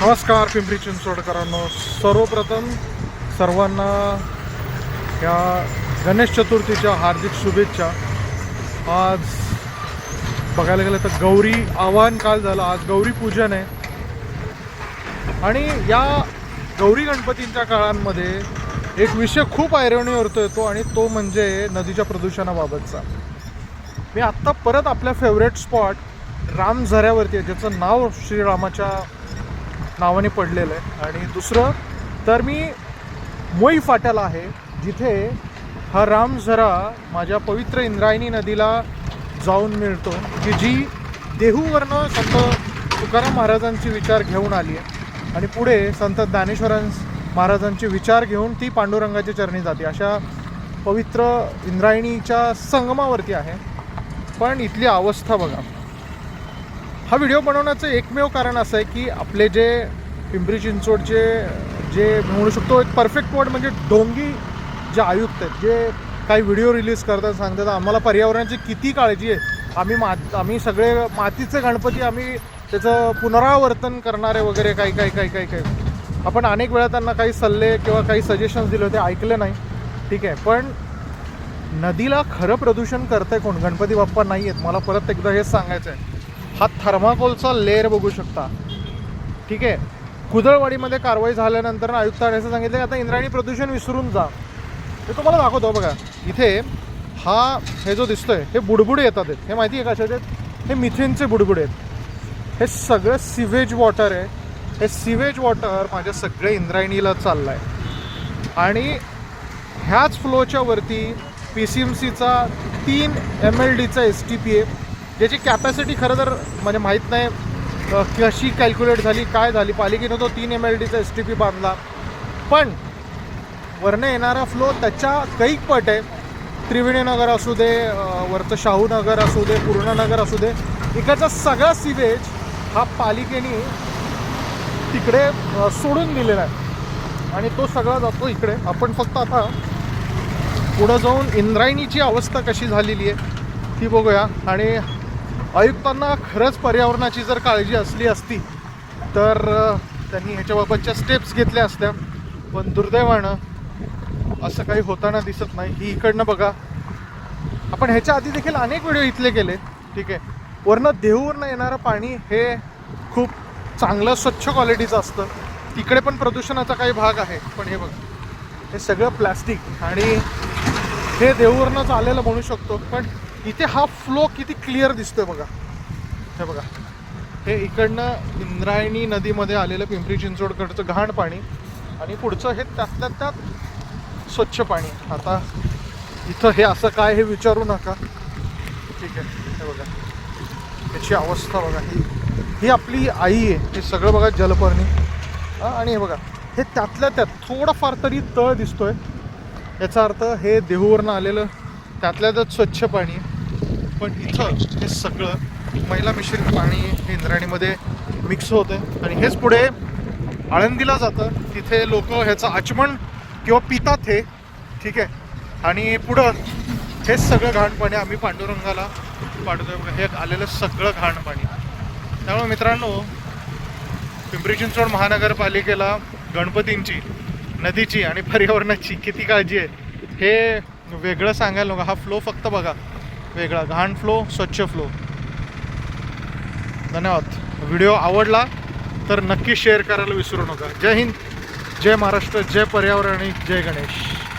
नमस्कार पिंपरी चिंचवडकरांनो. सर्वप्रथम सर्वांना या गणेश चतुर्थीच्या हार्दिक शुभेच्छा. आज बघायला गेलं तर गौरी आवाहन काल झालं. आज गौरी पूजन आहे. आणि या गौरी गणपतींच्या काळांमध्ये एक विषय खूप ऐरवणीवर येतो आणि तो म्हणजे नदीच्या प्रदूषणाबाबतचा. मी आत्ता परत आपल्या फेवरेट स्पॉट राम झऱ्यावरती आहे ज्याचं नाव श्रीरामाच्या नावाने पडलेलं आहे. आणि दुसरं तर मी मोई फाट्याला आहे जिथे हा राम झरा माझ्या पवित्र इंद्रायणी नदीला जाऊन मिळतो की जी देहूवरनं संत तुकाराम महाराजांची विचार घेऊन आली आहे. आणि पुढे संत ज्ञानेश्वरां महाराजांचे विचार घेऊन ती पांडुरंगाच्या चरणी जाते. अशा पवित्र इंद्रायणीच्या संगमावरती आहे. पण इथली अवस्था बघा. हा व्हिडिओ बनवण्याचं एकमेव कारण असं आहे की आपले जे पिंपरी चिंचवडचे जे म्हणू शकतो एक परफेक्ट वर्ड म्हणजे डोंगी जे आयुक्त आहेत जे काही व्हिडिओ रिलीज करतात सांगतात आम्हाला पर्यावरणाची किती काळजी आहे. आम्ही मा आम्ही सगळे मातीचे गणपती आम्ही त्याचं पुनरावर्तन करणारे वगैरे काही काही काही काही काही. आपण अनेक वेळा त्यांना काही सल्ले किंवा काही सजेशन्स दिले होते ऐकले नाही. ठीक आहे पण नदीला खरं प्रदूषण करतंय कोण? गणपती बाप्पा नाही आहेत मला परत एकदा हेच सांगायचं आहे हा थर्माकोलचा लेअर बघू शकता. ठीक आहे? कुदळवाडीमध्ये कारवाई झाल्यानंतर आयुक्तांनी असं सांगितलं की आता इंद्रायणी प्रदूषण विसरून जा. हे तुम्हाला दाखवतो बघा. इथे हा हे जो दिसतोय हे बुडबुडे येतात आहेत. हे माहिती आहे कशाचे आहेत? हे मिथेनचे बुडबुडे आहेत. हे सगळं सिवेज वॉटर आहे. हे सिवेज वॉटर माझ्या सगळ्या इंद्रायणीला चाललं आहे आणि ह्याच फ्लोच्या वरती पी सी एम सीचा तीन एम एल डीचा एस टी पी आहे ज्याची कॅपॅसिटी खरं तर म्हणजे माहीत नाही कशी कॅल्क्युलेट झाली काय झाली. पालिकेनं तो तीन एम एल डीचा एस टी पी बांधला. पण वरनं येणारा फ्लो त्याच्या कैक पट आहे. त्रिवेणीनगर असू दे वरचं वरचं शाहूनगर असू दे पूर्णनगर असू दे इकडचा सगळा सिवेज हा पालिकेने तिकडे सोडून दिलेला आहे. आणि तो सगळा जातो इकडे. आपण फक्त आता पुढं जाऊन इंद्रायणीची अवस्था कशी झालेली आहे ती बघूया. आणि आयुक्तांना खरंच पर्यावरणाची जर काळजी असली असती तर त्यांनी ह्याच्याबाबतच्या स्टेप्स घेतल्या असत्या. पण दुर्दैवानं असं काही होताना दिसत नाही. ही इकडनं बघा. आपण ह्याच्या आधी देखील अनेक व्हिडिओ इथले केले. ठीक आहे. वरनं देहूवरनं येणारं पाणी हे खूप चांगलं स्वच्छ क्वालिटीचं असतं. तिकडे पण प्रदूषणाचा काही भाग आहे. पण हे बघा. हे सगळं प्लॅस्टिक आणि हे देहूवरनंच आलेलं म्हणू शकतो. पण इथे हा फ्लो किती क्लिअर दिसतोय बघा. हे बघा. हे इकडनं इंद्रायणी नदीमध्ये आलेलं पिंपरी चिंचवडकडचं घाण पाणी आणि पुढचं हे त्यातल्या त्यात स्वच्छ पाणी. आता इथं हे असं काय हे विचारू नका. ठीक आहे. हे बघा. याची अवस्था बघा. ही ही आपली आई आहे. हे सगळं बघा जलपर्णी. आणि हे बघा. हे त्यातल्या त्यात थोडंफार तरी तळ दिसतोय. याचा अर्थ हे देहूवरनं आलेलं त्यातल्या त्यात स्वच्छ पाणी. पण इथं हे सगळं मैला मिश्रित पाणी हे इंद्रायणीमध्ये मिक्स होतं. आणि हेच पुढे आळंदीला जातं. तिथे लोक ह्याचं आचमन किंवा पितात हे ठीक आहे? आणि पुढं हेच सगळं घाण पाणी आम्ही पांडुरंगाला पाडतोय हे आलेलं सगळं घाण पाणी त्यामुळे मित्रांनो पिंपरी चिंचवड महानगरपालिकेला गणपतींची नदीची आणि पर्यावरणाची किती काळजी आहे हे वेगळं सांगायला नको. हा फ्लो फक्त बघा. वेगळा घाण फ्लो स्वच्छ फ्लो. धन्यवाद. व्हिडिओ आवडला तर नक्की शेअर करायला विसरू नका. जय हिंद जय महाराष्ट्र जय पर्यावरण आणि जय गणेश.